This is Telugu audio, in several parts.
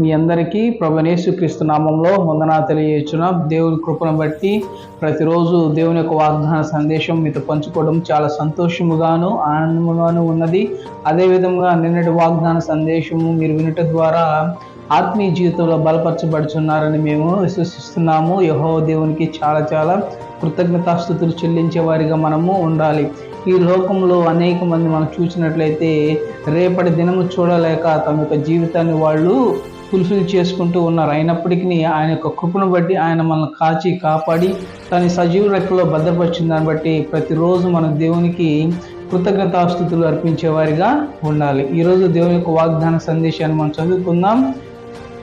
మీ అందరికీ ప్రభనేసు క్రీస్తు నామంలో వందనా తెలియచున్న దేవుని కృపను బట్టి ప్రతిరోజు దేవుని యొక్క వాగ్దాన సందేశం మీతో పంచుకోవడం చాలా సంతోషముగాను ఆనందముగాను ఉన్నది. అదేవిధంగా నిన్నటి వాగ్దాన సందేశము మీరు వినట ద్వారా ఆత్మీయ జీవితంలో బలపరచబడుచున్నారని మేము విశ్వసిస్తున్నాము. యహో దేవునికి చాలా చాలా కృతజ్ఞతాస్థుతులు చెల్లించే వారిగా మనము ఉండాలి. ఈ లోకంలో అనేక మంది మనం చూసినట్లయితే రేపటి దినము చూడలేక తమ యొక్క జీవితాన్ని వాళ్ళు ఫుల్ఫిల్ చేసుకుంటూ ఉన్నారు. అయినప్పటికీ ఆయన యొక్క కృపను బట్టి ఆయన మనల్ని కాచి కాపాడి తన సజీవ రెక్కలో భద్రపరిచిన దాన్ని బట్టి ప్రతిరోజు మన దేవునికి కృతజ్ఞతాస్థుతులు అర్పించే వారిగా ఉండాలి. ఈరోజు దేవుని యొక్క వాగ్దాన సందేశాన్ని మనం చదువుకుందాం.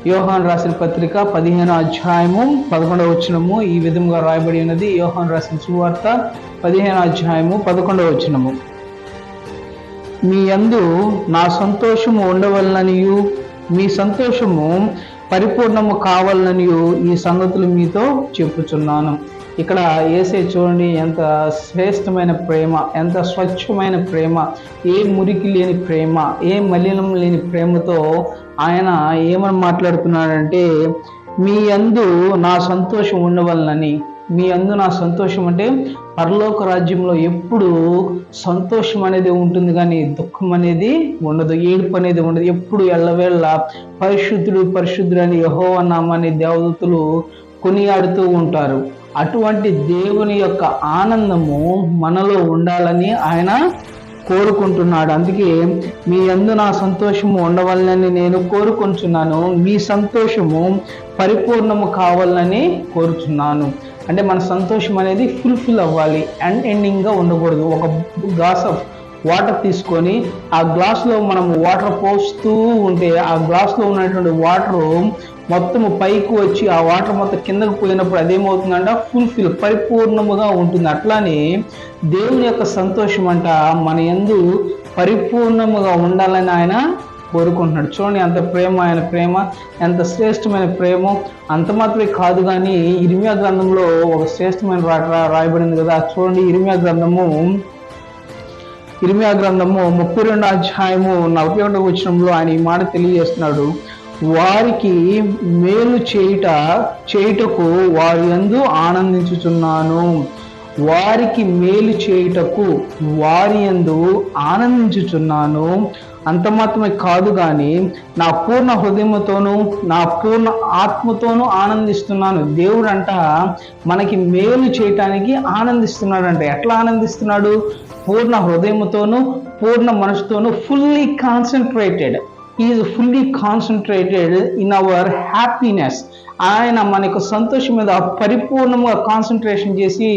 యోహాన్ రాసిన పత్రిక పదిహేను అధ్యాయము పదకొండవ వచనము ఈ విధంగా రాయబడి ఉన్నది. యోహాన్ రాసిన సువార్త పదిహేను అధ్యాయము పదకొండవ వచనము. మీ యందు నా సంతోషము ఉండవలననియు మీ సంతోషము పరిపూర్ణము కావాలని ఈ సంగతులు మీతో చెప్పుచున్నాను. ఇక్కడ ఏసే చూడండి ఎంత శ్రేష్టమైన ప్రేమ ఎంత స్వచ్ఛమైన ప్రేమ ఏ మురికి లేని ప్రేమ ఏ మలినం లేని ప్రేమతో ఆయన ఏమని మాట్లాడుతున్నాడంటే మీ అందు నా సంతోషం ఉండవలనని. మీ అందు నా సంతోషం అంటే పరలోక రాజ్యంలో ఎప్పుడు సంతోషం అనేది ఉంటుంది కానీ దుఃఖం అనేది ఉండదు ఏడుపు అనేది ఉండదు. ఎప్పుడు ఎల్లవేళ్ళ పరిశుద్ధుడు పరిశుద్ధుడు అని యహో నామాన్ని దేవదూతులు కొనియాడుతూ ఉంటారు. అటువంటి దేవుని యొక్క ఆనందము మనలో ఉండాలని ఆయన కోరుకుంటున్నాడు. అందుకే మీ అందు నా సంతోషము ఉండవాలని నేను కోరుకుంటున్నాను మీ సంతోషము పరిపూర్ణము కావాలని కోరుచున్నాను. అంటే మన సంతోషం అనేది ఫుల్ఫిల్ అవ్వాలి అండ్ ఎండింగ్గా ఉండకూడదు. ఒక గ్లాస్ ఆఫ్ వాటర్ తీసుకొని ఆ గ్లాస్లో మనం వాటర్ పోస్తూ ఉంటే ఆ గ్లాస్లో ఉన్నటువంటి వాటర్ మొత్తం పైకి వచ్చి ఆ వాటర్ మొత్తం కిందకు పోయినప్పుడు అదేమవుతుందంట ఫుల్ఫిల్ పరిపూర్ణముగా ఉంటుంది. అట్లానే దేవుని యొక్క సంతోషం అంట మన ఎందు పరిపూర్ణముగా ఉండాలని ఆయన కోరుకుంటున్నాడు. చూడండి అంత ప్రేమ ఆయన ప్రేమ ఎంత శ్రేష్టమైన ప్రేమ. అంత మాత్రమే కాదు కానీ ఇరిమియా గ్రంథంలో ఒక శ్రేష్టమైన రాట రాయబడింది కదా. చూడండి ఇరిమియా గ్రంథము ఇరిమియా గ్రంథము ముప్పై రెండు అధ్యాయము నలభై ఒకటో వచ్చినంలో ఆయన ఈ మాట తెలియజేస్తున్నాడు. వారికి మేలు చేయుట చేయుటకు వారి ఎందు ఆనందించుచున్నాను. వారికి మేలు చేయుటకు వారి యందు ఆనందించుచున్నాను. అంత మాత్రమే కాదు కానీ నా పూర్ణ హృదయముతోనూ నా పూర్ణ ఆత్మతోనూ ఆనందిస్తున్నాను. దేవుడు అంట మనకి మేలు చేయటానికి ఆనందిస్తున్నాడంట. ఎట్లా ఆనందిస్తున్నాడు? పూర్ణ హృదయముతోనూ పూర్ణ మనసుతోనూ fully concentrated is fully concentrated in our happiness ఆయన మనకు సంతోషం మీద పరిపూర్ణంగా కాన్సన్ట్రేషన్ చేసి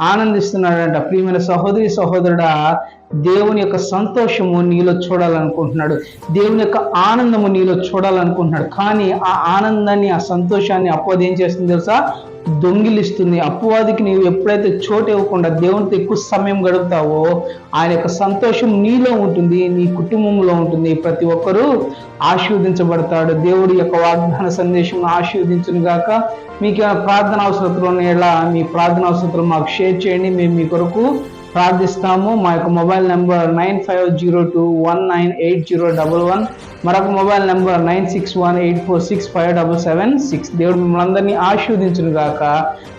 ఆనందిస్తున్నాడంట. ప్రియమైన సహోదరి సహోదరుడా దేవుని యొక్క సంతోషము నీలో చూడాలనుకుంటున్నాడు. దేవుని యొక్క ఆనందము నీలో చూడాలనుకుంటున్నాడు. కానీ ఆ ఆనందాన్ని ఆ సంతోషాన్ని అపోది ఏం చేస్తుంది తెలుసా? దొంగిలిస్తుంది. అపవాదికి నీవు ఎప్పుడైతే చోటు ఇవ్వకుండా దేవునితో ఎక్కువ సమయం గడుపుతావో ఆయన యొక్క సంతోషం నీలో ఉంటుంది నీ కుటుంబంలో ఉంటుంది. ప్రతి ఒక్కరూ ఆశీర్వదించబడతాడు. దేవుడి యొక్క వాగ్దాన సందేశం ఆశీర్వదించును గాక. మీకు ఏమైనా ప్రార్థన అవసరతలు ఉన్నాయా? మీ ప్రార్థన అవసరతలు మాకు షేర్ చేయండి. మేము మీ కొరకు ప్రార్థిస్తాము. మా యొక్క mobile number nine five zero two one nine eight zero double one. మరొక mobile number nine six one eight four six five double seven six. దేవుడు మిమ్మల్ని అందరినీ ఆశీర్వదించును గాక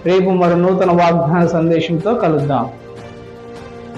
రేపు మరో నూతన వాగ్దాన సందేశంతో కలుద్దాం.